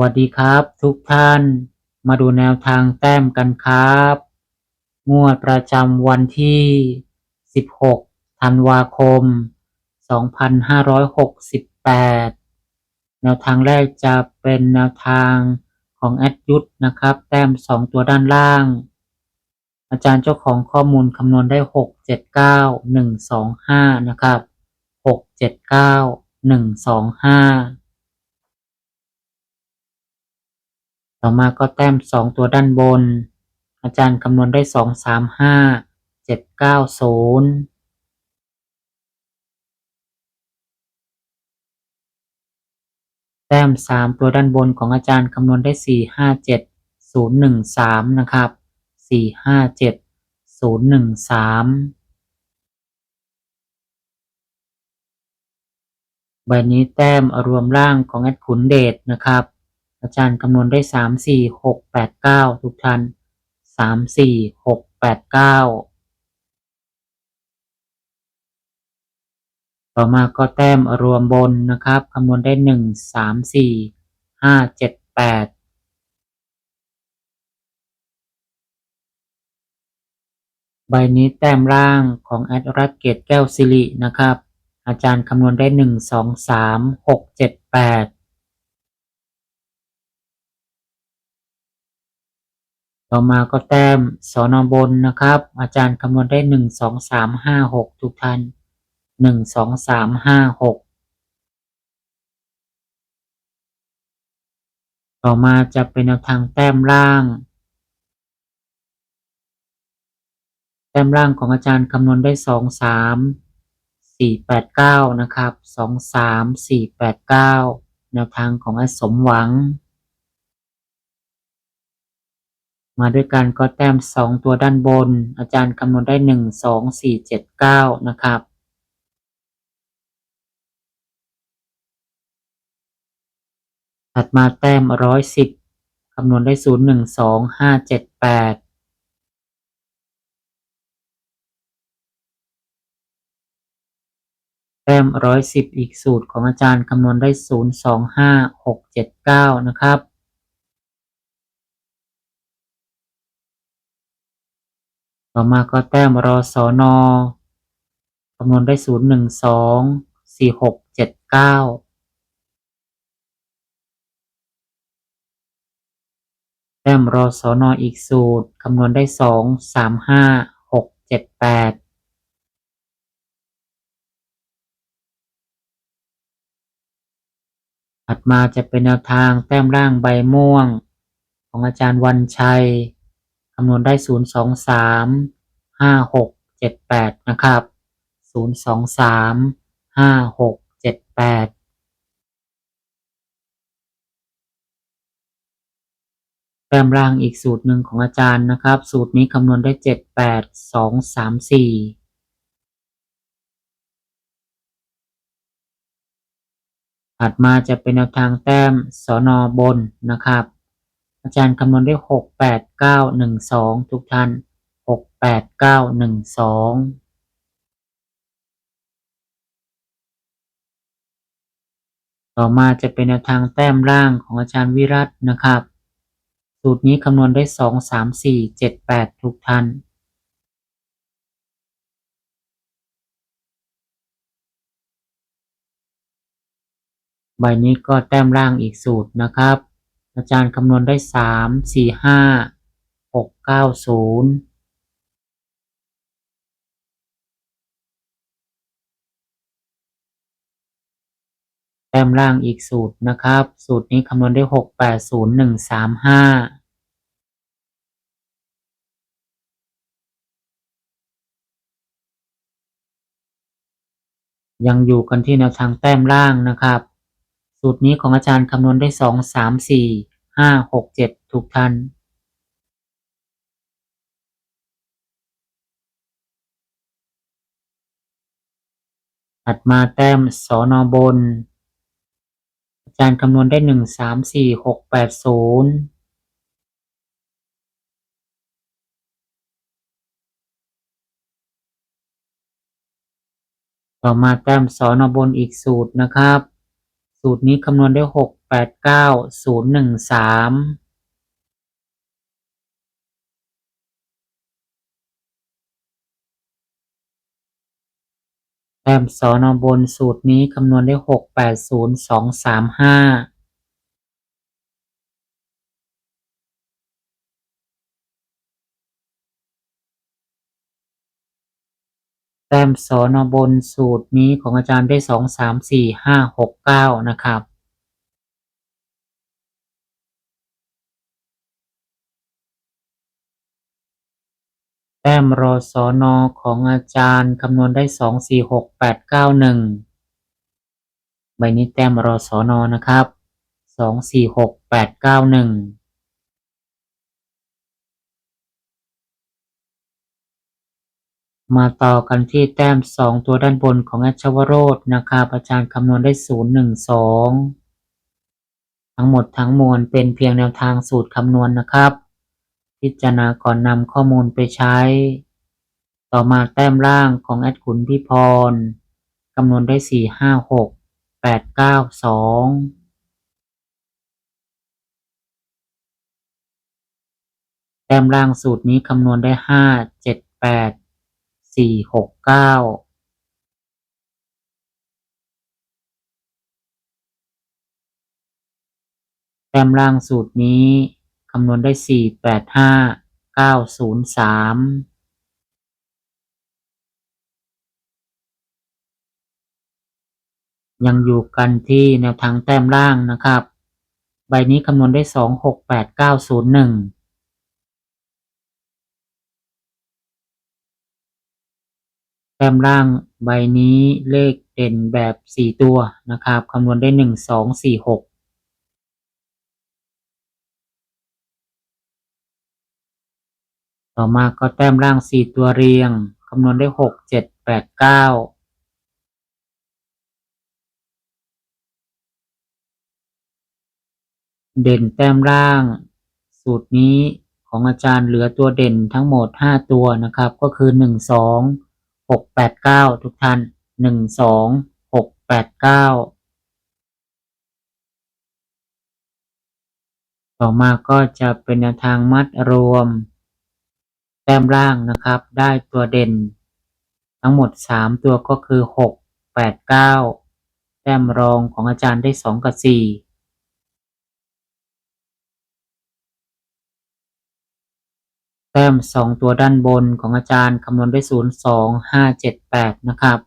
วัสดีครับทุกท่าน มาดูแนวทางแต้มกันครับ งวดประจำวันที่ 16 ธันวาคม 2568 แนวทางแรกจะเป็นแนวทางของแอดยุทธนะครับ แต้ม 2 ตัวด้านล่าง อาจารย์เจ้าของข้อมูลคำนวณได้ 679 125 นะครับ 679 125 ต่อมาก็แต้มสองตัวด้านบน อาจารย์คำนวณได้สองสามห้าเจ็ดเก้าศูนย์แต้มสามตัวด้านบนของอาจารย์คำนวณได้สี่ห้าเจ็ดศูนย์หนึ่งสามนะครับสี่ห้าเจ็ดศูนย์หนึ่งสามใบนี้แต้มรวมร่างของแอดขุนเดชนะครับ อาจารย์คำนวณได้สามสี่หกแปดเก้าทุกท่านสามสี่หกแปดเก้าต่อมาก็แต้มรวมบนนะครับคำนวณได้หนึ่งสามสี่ห้าเจ็ดแปดใบนี้แต้มล่างของแอดรัตเกตแก้วสิรินะครับ อาจารย์คำนวณได้หนึ่งสองสามหกเจ็ดแปด ต่อมาก็แต้มสอนอบนนะครับ อาจารย์คำนวณได้หนึ่งสองสามห้าหกทุกท่านหนึ่งสองสามห้าหกต่อมาจะเป็นแนวทางแต้มล่าง แต้มล่างของอาจารย์คำนวณได้สองสามสี่แปดเก้านะครับสองสามสี่แปดเก้าแนวทางของอสมหวัง มาด้วยกันก็แต้มสองตัวด้านบน อาจารย์คำนวณได้หนึ่งสองสี่เจ็ดเก้านะครับถัดมาแต้มร้อยสิบคำนวณได้ศูนย์หนึ่งสองห้าเจ็ดแปดแต้มร้อยสิบอีกสูตรของอาจารย์คำนวณได้ศูนย์สองห้าหกเจ็ดเก้านะครับ ต่อมาก็แต้มรอสอนอคำนวณได้ศูนย์หนึ่งสองสี่หกเจ็ดเก้าแต้มรอสอนออีกสูตร คำนวณได้สองสามห้าหกเจ็ดแปดถัดมาจะเป็นแนวทางแต้มล่างใบม่วง ของอาจารย์วันชัย คำนวณได้ศูนย์สองสามห้าหกเจ็ดแปดนะครับศูนย์สองสามห้าหกเจ็ดแปดแต้มล่างอีกสูตรหนึ่งของอาจารย์นะครับ สูตรนี้คำนวณได้เจ็ดแปดสองสามสี่ถัดมาจะเป็นแนวทางแต้มสอนอบนนะครับ อาจารย์คำนวณได้หกแปดเก้าหนึ่งสองทุกท่านหกแปดเก้าหนึ่งสองต่อมาจะเป็นแนวทางแต้มล่างของอาจารย์วิรัตนะครับ สูตรนี้คำนวณได้สองสามสี่เจ็ดแปดทุกท่านใบนี้ก็แต้มล่างอีกสูตรนะครับ อาจารย์คำนวณได้สามสี่ห้าหกเก้าศูนย์แต้มล่างอีกสูตรนะครับ สูตรนี้คำนวณได้หกแปดศูนย์หนึ่งสามห้ายังอยู่กันที่แนวทางแต้มล่างนะครับ สูตรนี้ของอาจารย์คำนวณได้สองสามสี่ห้าหกเจ็ดทุกท่านถัดมาแต้มสอนอบน อาจารย์คำนวณได้หนึ่งสามสี่หกแปดศูนย์ต่อมาแต้มสอนอบนอีกสูตรนะครับ สูตรนี้คำนวณได้หกแปดเก้าศูนย์หนึ่งสามแต้มสอนอบนสูตรนี้คำนวณได้หกแปดศูนย์สองสามห้า แต้มสอนอบนสูตรนี้ของอาจารย์ได้สองสามสี่ห้าหกเก้านะครับ แต้มรอสอนอของอาจารย์คำนวณได้สองสี่หกแปดเก้าหนึ่งใบนี้แต้มรอสอนอนะครับสองสี่หกแปดเก้าหนึ่ง มาต่อกันที่แต้มสองตัวด้านบนของอัชวโรจน์นะครับอาจารย์คำนวณได้ศูนย์หนึ่งสองทั้งหมดทั้งมวลเป็นเพียงแนวทางสูตรคำนวณนะครับ พิจารณาก่อนนำข้อมูลไปใช้ ต่อมาแต้มล่างของแอดขุนพิพรคำนวณได้สี่ห้าหกแปดเก้าสองแต้มล่างสูตรนี้คำนวณได้ห้าเจ็ดแปด สี่หกเก้าแต้มล่างสูตรนี้คำนวณได้สี่แปดห้าเก้าศูนย์สามยังอยู่กันที่แนวทางแต้มล่างนะครับ ใบนี้คำนวณได้สองหกแปดเก้าศูนย์หนึ่ง ต้มล่างใบนี้เลขเด่นแบบสี่ตัวนะครับคำนวณได้หนึ่งสองสี่หกต่อมาก็แต้มล่างสี่ตัวเรียง คำนวณได้หกเจ็ดแปดเก้าเด่นแต้มล่าง สูตรนี้ของอาจารย์เหลือตัวเด่นทั้งหมดห้าตัวนะครับ ก็คือหนึ่งสอง หกแปดเก้าทุกท่านหนึ่งสองหกแปดเก้าต่อมาก็จะเป็นแนวทางมัดรวม แต้มล่างนะครับ ได้ตัวเด่น ทั้งหมดสามตัวก็คือหกแปดเก้าแต้มรองของอาจารย์ได้สองกับสี่ แต้ม 2 ตัวด้านบนของอาจารย์คำนวณด้วย 0 2 5 7 8 นะครับ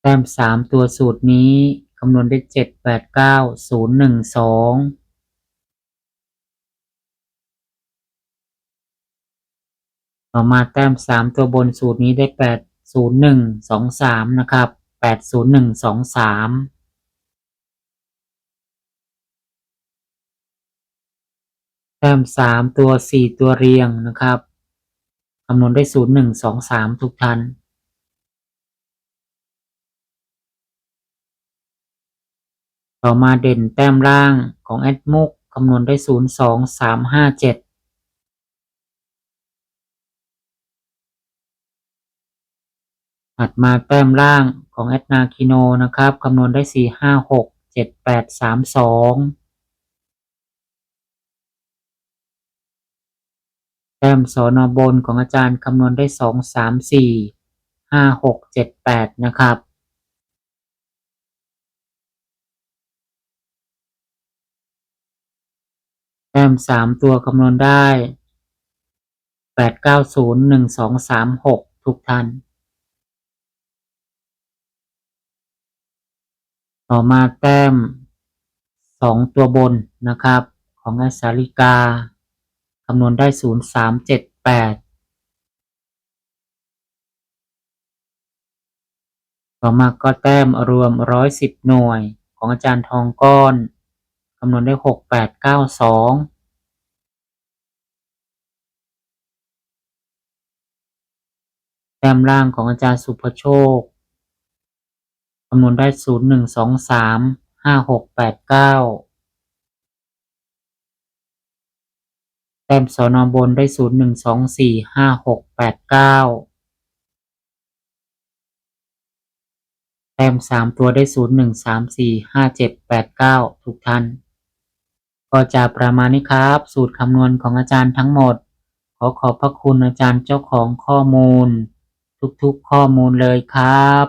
แต้ม 3 ตัวสูตรนี้คำนวณได้วย 7 8 9 0 1 2 ต่อมาแต้ม 3 ตัวบนสูตรนี้ได้ 8 0 1 2 3 นะครับ 8 0 1 2 3 แต้มสามตัวสี่ตัวเรียงนะครับคำนวณได้ศูนย์หนึ่งสองสามทุกท่านต่อมาเด่นแต้มล่างของแอดมุกคำนวณได้ศูนย์สองสามห้าเจ็ดถัดมาแต้มล่างของแอดนาคิโนนะครับคำนวณได้สี่ห้าหกเจ็ดแปดสามสอง แต้มสอนอบนของอาจารย์คำนวณได้สองสามสี่ห้าหกเจ็ดแปดนะครับ แต้มสามตัวคำนวณได้แปดเก้าศูนย์หนึ่งสองสามหกทุกท่าน ต่อมาแต้มสองตัวบนนะครับ ของอาสาลิกา คำนวณได้ศูนย์สามเจ็ดแปดต่อมาก็แต้มรวมร้อยสิบหน่วยของอาจารย์ทองก้อน คำนวณได้หกแปดเก้าสองแต้มล่างของอาจารย์สุภโชค คำนวณได้ 0 1 2 3 5 6 8 9 ต้มสอนอบนได้ศูนย์หนึ่งสองสี่ห้าหกแปดเก้าแต้มสามตัวได้ศูนย์หนึ่งสามสี่ห้าเจ็ดแปดเก้าทุกท่าน ก็จะประมาณนี้ครับ สูตรคำนวณของอาจารย์ทั้งหมด ขอขอบพระคุณอาจารย์เจ้าของข้อมูล ทุกๆข้อมูลเลยครับ